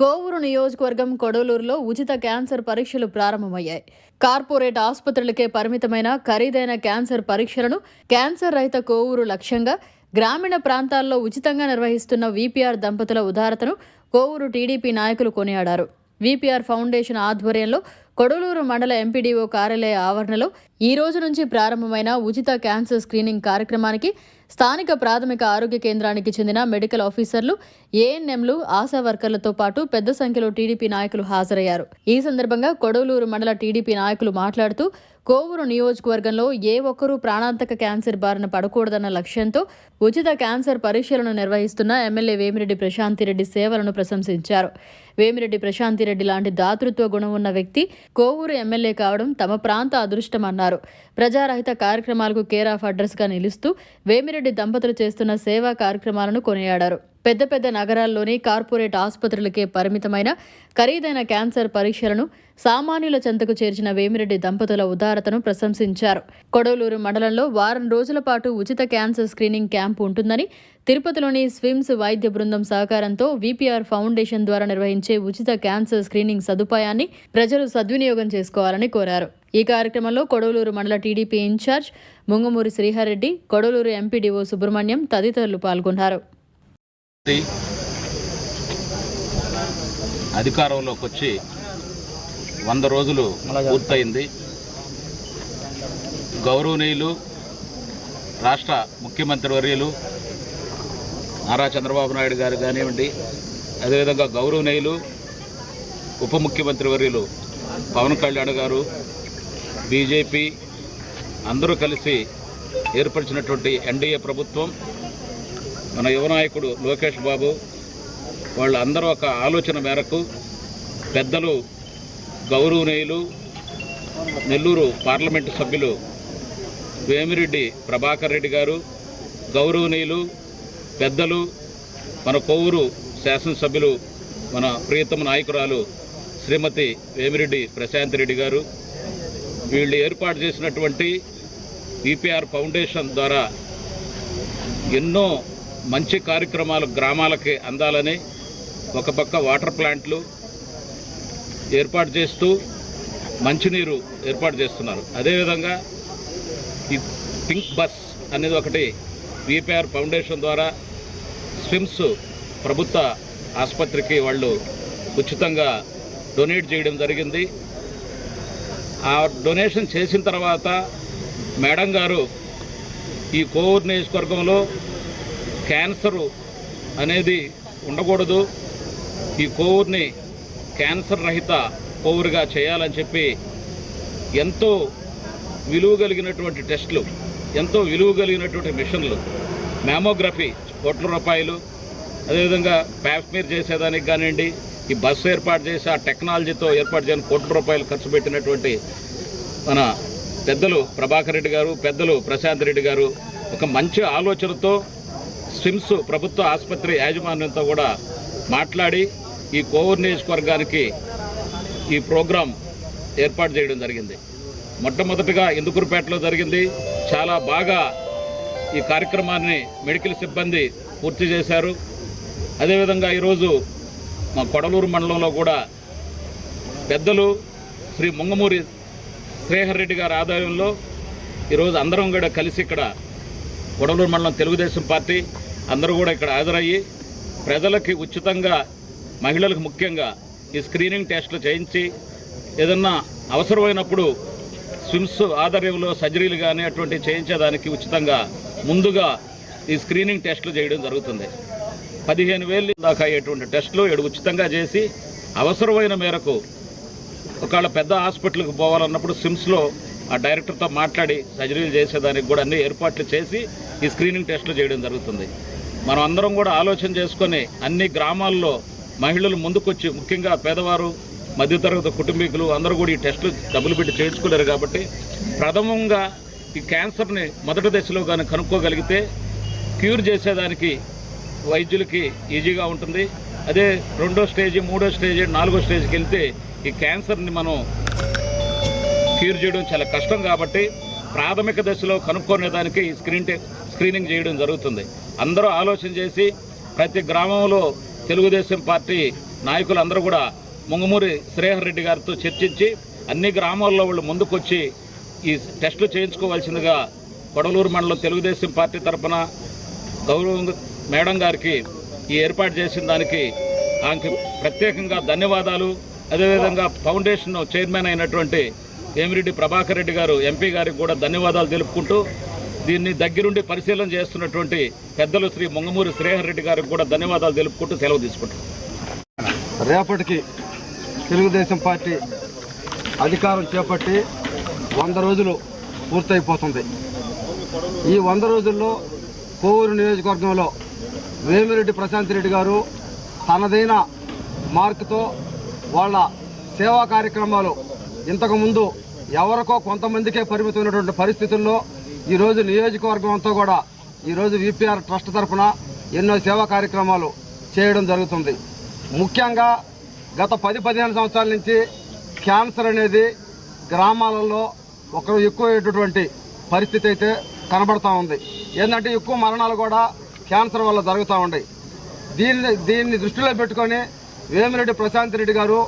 కోవూరు నియోజకవర్గం కొడలూరులో ఉచిత క్యాన్సర్ పరీక్షలు ప్రారంభమయ్యాయి. కార్పొరేట్ ఆసుపత్రులకే పరిమితమైన ఖరీదైన క్యాన్సర్ పరీక్షలను క్యాన్సర్ రహిత కోవూరు లక్ష్యంగా గ్రామీణ ప్రాంతాల్లో ఉచితంగా నిర్వహిస్తున్న వీపీఆర్ దంపతుల ఉదారతను కోవూరు టీడీపీ నాయకులు కొనియాడారు. వీపీఆర్ ఫౌండేషన్ ఆధ్వర్యంలో కొడలూరు మండల ఎంపీడీఓ కార్యాలయ ఆవరణలో ఈ రోజు నుంచి ప్రారంభమైన ఉచిత క్యాన్సర్ స్క్రీనింగ్ కార్యక్రమానికి స్థానిక ప్రాథమిక ఆరోగ్య కేంద్రానికి చెందిన మెడికల్ ఆఫీసర్లు ఏఎన్ఎంలు ఆశా వర్కర్లతో పాటు పెద్ద సంఖ్యలో టీడీపీ నాయకులు హాజరయ్యారు. ఈ సందర్భంగా కొడవలూరు మండల టీడీపీ నాయకులు మాట్లాడుతూ కోవూరు నియోజకవర్గంలో ఏ ఒక్కరూ ప్రాణాంతక క్యాన్సర్ బారిన పడకూడదన్న లక్ష్యంతో ఉచిత క్యాన్సర్ పరీక్షలను నిర్వహిస్తున్న ఎమ్మెల్యే వేమిరెడ్డి ప్రశాంతిరెడ్డి సేవలను ప్రశంసించారు. వేమిరెడ్డి ప్రశాంతిరెడ్డి లాంటి దాతృత్వ గుణం ఉన్న వ్యక్తి కోవూరు ఎమ్మెల్యే కావడం తమ ప్రాంత అదృష్టమన్నారు. ప్రజారహిత కార్యక్రమాలకు కేర్ ఆఫ్ అడ్రస్గా నిలుస్తూ వేమిరెడ్డి దంపతులు చేస్తున్న సేవా కార్యక్రమాలను కొనియాడారు. పెద్ద పెద్ద నగరాల్లోని కార్పొరేట్ ఆసుపత్రులకే పరిమితమైన ఖరీదైన క్యాన్సర్ పరీక్షలను సామాన్యుల చెంతకు చేర్చిన వేమిరెడ్డి దంపతుల ఉదారతను ప్రశంసించారు. కొడవలూరు మండలంలో వారం రోజుల పాటు ఉచిత క్యాన్సర్ స్క్రీనింగ్ క్యాంపు ఉంటుందని తిరుపతిలోని స్విమ్స్ వైద్య బృందం సహకారంతో విపిఆర్ ఫౌండేషన్ ద్వారా నిర్వహించే ఉచిత క్యాన్సర్ స్క్రీనింగ్ సదుపాయాన్ని ప్రజలు సద్వినియోగం చేసుకోవాలని కోరారు. ఈ కార్యక్రమంలో కొడవలూరు మండల TDP incharge Mungamuri Sriha Reddy Kodavalur MPDO Subrahmanyam తదితరులు పాల్గొన్నారు. అధికారంలోకి వచ్చి వంద రోజులు పూర్తయింది. గౌరవనీయులు రాష్ట్ర ముఖ్యమంత్రి వర్యులు నారా చంద్రబాబు నాయుడు గారు కానివ్వండి అదేవిధంగా గౌరవనీయులు ఉప ముఖ్యమంత్రి వర్యులు పవన్ కళ్యాణ్ గారు బీజేపీ అందరూ కలిసి ఏర్పరిచినటువంటి ఎన్డీఏ ప్రభుత్వం మన యువ నాయకుడు లోకేష్ బాబు వాళ్ళందరూ ఒక ఆలోచన మేరకు పెద్దలు గౌరవనీయులు నెల్లూరు పార్లమెంటు సభ్యులు వేమిరెడ్డి ప్రభాకర్ రెడ్డి గారు గౌరవనీయులు పెద్దలు మన కొవ్వూరు శాసనసభ్యులు మన ప్రియతమ నాయకురాలు శ్రీమతి వేమిరెడ్డి ప్రశాంత్ రెడ్డి గారు. వీళ్ళు ఏర్పాటు చేసినటువంటి ఈపీఆర్ ఫౌండేషన్ ద్వారా ఎన్నో మంచి కార్యక్రమాలు గ్రామాలకి అందాలని ఒక పక్క వాటర్ ప్లాంట్లు ఏర్పాటు చేస్తూ మంచినీరు ఏర్పాటు చేస్తున్నారు. అదేవిధంగా ఈ పింక్ బస్ అనేది ఒకటి విపిఆర్ ఫౌండేషన్ ద్వారా స్విమ్స్ ప్రభుత్వ ఆసుపత్రికి వాళ్ళు ఉచితంగా డొనేట్ చేయడం జరిగింది. ఆ డొనేషన్ చేసిన తర్వాత మేడం గారు ఈ కోవూరు నియోజకవర్గంలో క్యాన్సరు అనేది ఉండకూడదు. ఈ కోవూరుని క్యాన్సర్ రహిత కోవూరుగా చేయాలని చెప్పి ఎంతో విలువ కలిగినటువంటి టెస్టులు ఎంతో విలువ కలిగినటువంటి మిషన్లు మ్యామోగ్రఫీ కోట్ల రూపాయలు అదేవిధంగా ప్యాస్మీర్ చేసేదానికి కానివ్వండి ఈ బస్సు ఏర్పాటు చేసి ఆ టెక్నాలజీతో ఏర్పాటు చేయని కోట్ల రూపాయలు ఖర్చు పెట్టినటువంటి మన పెద్దలు ప్రభాకర్ రెడ్డి గారు పెద్దలు ప్రశాంత్ రెడ్డి గారు ఒక మంచి ఆలోచనతో స్విమ్స్ ప్రభుత్వ ఆసుపత్రి యాజమాన్యంతో కూడా మాట్లాడి ఈ కోవూరు నియోజకవర్గానికి ఈ ప్రోగ్రాం ఏర్పాటు చేయడం జరిగింది. మొట్టమొదటిగా ఇందుకూరుపేటలో జరిగింది. చాలా బాగా ఈ కార్యక్రమాన్ని మెడికల్ సిబ్బంది పూర్తి చేశారు. అదేవిధంగా ఈరోజు మా కొడలూరు మండలంలో కూడా పెద్దలు శ్రీ ముంగమూరి శ్రీహర్ రెడ్డి గారి ఆధ్వర్యంలో ఈరోజు అందరం కూడా కలిసి ఇక్కడ కొడలూరు మండలం తెలుగుదేశం పార్టీ అందరూ కూడా ఇక్కడ హాజరయ్యి ప్రజలకి ఉచితంగా మహిళలకు ముఖ్యంగా ఈ స్క్రీనింగ్ టెస్టులు చేయించి ఏదన్నా అవసరమైనప్పుడు స్విమ్స్ ఆధ్వర్యంలో సర్జరీలు కానీ అటువంటి చేయించేదానికి ఉచితంగా ముందుగా ఈ స్క్రీనింగ్ టెస్టులు చేయడం జరుగుతుంది. పదిహేను వేలు దాకా అయ్యేటువంటి టెస్టులు ఏడు ఉచితంగా చేసి అవసరమైన మేరకు ఒకవేళ పెద్ద హాస్పిటల్కి పోవాలన్నప్పుడు సిమ్స్లో ఆ డైరెక్టర్తో మాట్లాడి సర్జరీలు చేసేదానికి కూడా అన్ని ఏర్పాట్లు చేసి ఈ స్క్రీనింగ్ టెస్టులు చేయడం జరుగుతుంది. మనం అందరం కూడా ఆలోచన చేసుకొని అన్ని గ్రామాల్లో మహిళలు ముందుకొచ్చి ముఖ్యంగా పేదవారు మధ్యతరగతి కుటుంబీకులు అందరూ కూడా ఈ టెస్టులు డబ్బులు పెట్టి చేయించుకోలేరు కాబట్టి ప్రథమంగా ఈ క్యాన్సర్ని మొదటి దశలో కానీ కనుక్కోగలిగితే క్యూర్ చేసేదానికి వైద్యులకి ఈజీగా ఉంటుంది. అదే రెండో స్టేజ్ మూడో స్టేజ్ నాలుగో స్టేజ్కి వెళ్తే ఈ క్యాన్సర్ని మనం క్యూర్ చేయడం చాలా కష్టం కాబట్టి ప్రాథమిక దశలో కనుక్కునే దానికి ఈ స్క్రీన్ స్క్రీనింగ్ చేయడం జరుగుతుంది. అందరూ ఆలోచన చేసి ప్రతి గ్రామంలో తెలుగుదేశం పార్టీ నాయకులందరూ కూడా ముంగమూరి శ్రేహర్ రెడ్డి గారితో చర్చించి అన్ని గ్రామాల్లో వాళ్ళు ముందుకొచ్చి ఈ టెస్టులు చేయించుకోవాల్సిందిగా కొడలూరు మండలం తెలుగుదేశం పార్టీ తరఫున గౌరవ మేడం గారికి ఈ ఏర్పాటు చేసిన దానికి ఆమెకి ప్రత్యేకంగా ధన్యవాదాలు. అదేవిధంగా ఫౌండేషన్ చైర్మన్ అయినటువంటి వేమిరెడ్డి ప్రభాకర్ రెడ్డి గారు ఎంపీ గారికి కూడా ధన్యవాదాలు తెలుపుకుంటూ దీన్ని దగ్గరుండి పరిశీలన చేస్తున్నటువంటి పెద్దలు శ్రీ ముంగమూరి శ్రేహర్ రెడ్డి గారికి కూడా ధన్యవాదాలు తెలుపుకుంటూ సెలవు తీసుకుంటాం. రేపటికి తెలుగుదేశం పార్టీ అధికారం చేపట్టి వంద రోజులు పూర్తయిపోతుంది. ఈ వంద రోజుల్లో కోవూరు నియోజకవర్గంలో వేమిరెడ్డి ప్రశాంత్ రెడ్డి గారు తనదైన మార్కుతో వాళ్ళ సేవా కార్యక్రమాలు ఇంతకుముందు ఎవరికో కొంతమందికే పరిమితమైనటువంటి పరిస్థితుల్లో ఈరోజు నియోజకవర్గం అంతా కూడా ఈరోజు విపిఆర్ ట్రస్ట్ తరఫున ఎన్నో సేవా కార్యక్రమాలు చేయడం జరుగుతుంది. ముఖ్యంగా గత పది పదిహేను సంవత్సరాల నుంచి క్యాన్సర్ అనేది గ్రామాలలో ఒకరు ఎక్కువైనటువంటి పరిస్థితి అయితే కనబడతా ఉంది. ఏంటంటే ఎక్కువ మరణాలు కూడా క్యాన్సర్ వల్ల జరుగుతూ ఉన్నాయి. దీన్ని దీన్ని దృష్టిలో పెట్టుకొని వేమిరెడ్డి ప్రశాంత్ రెడ్డి గారు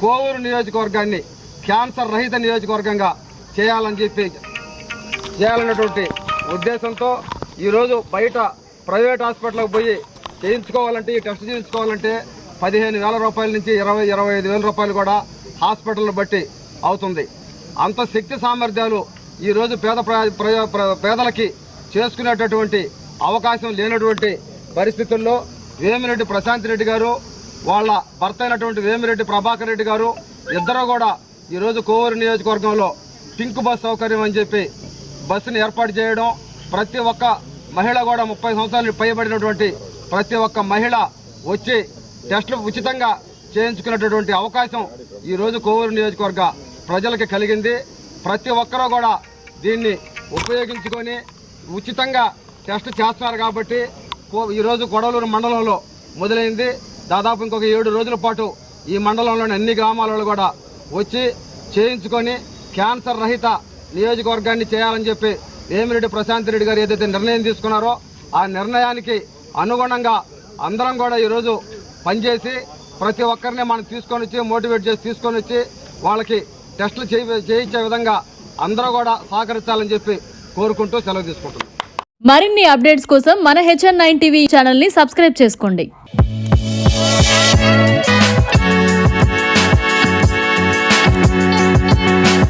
కోవూరు నియోజకవర్గాన్ని క్యాన్సర్ రహిత నియోజకవర్గంగా చేయాలని చెప్పి చేయాలన్నటువంటి ఉద్దేశంతో ఈరోజు బయట ప్రైవేట్ హాస్పిటల్కి పోయి చేయించుకోవాలంటే ఈ టెస్ట్ చేయించుకోవాలంటే పదిహేను వేల రూపాయల నుంచి ఇరవై ఇరవై ఐదు వేల రూపాయలు కూడా హాస్పిటల్ని బట్టి అవుతుంది. అంత శక్తి సామర్థ్యాలు ఈరోజు పేద ప్ర- ప్ర- పేదలకి చేసుకునేటటువంటి అవకాశం లేనటువంటి పరిస్థితుల్లో వేమిరెడ్డి ప్రశాంత్ రెడ్డి గారు వాళ్ళ భర్త అయినటువంటి వేమిరెడ్డి ప్రభాకర్ రెడ్డి గారు ఇద్దరు కూడా ఈరోజు కోవూరు నియోజకవర్గంలో పింక్ బస్ సౌకర్యం అని చెప్పి బస్సును ఏర్పాటు చేయడం ప్రతి ఒక్క మహిళ కూడా ముప్పై సంవత్సరాలు పైబడినటువంటి ప్రతి ఒక్క మహిళ వచ్చి టెస్టులు ఉచితంగా చేయించుకునేటటువంటి అవకాశం ఈరోజు కోవూరు నియోజకవర్గ ప్రజలకు కలిగింది. ప్రతి ఒక్కరూ కూడా దీన్ని ఉపయోగించుకొని ఉచితంగా టెస్ట్ చేస్తున్నారు కాబట్టి కో- ఈరోజు కొడవలూరు మండలంలో మొదలైంది. దాదాపు ఇంకొక ఏడు రోజుల పాటు ఈ మండలంలోని అన్ని గ్రామాలలో కూడా వచ్చి చేయించుకొని క్యాన్సర్ రహిత నియోజకవర్గాన్ని చేయాలని చెప్పి వేమిరెడ్డి ప్రశాంత్ రెడ్డి గారు ఏదైతే నిర్ణయం తీసుకున్నారో ఆ నిర్ణయానికి అనుగుణంగా అందరం కూడా ఈరోజు పనిచేసి ప్రతి ఒక్కరిని మనం తీసుకొని వచ్చి మోటివేట్ చేసి తీసుకొని వచ్చి వాళ్ళకి టెస్టులు చేయించే విధంగా అందరూ కూడా సహకరించాలని చెప్పి కోరుకుంటూ సెలవు తీసుకుంటున్నాం. మరిన్ని అప్డేట్స్ కోసం మన హెచ్ఎన్ నైన్ టీవీ ఛానల్ని సబ్స్క్రైబ్ చేసుకోండి.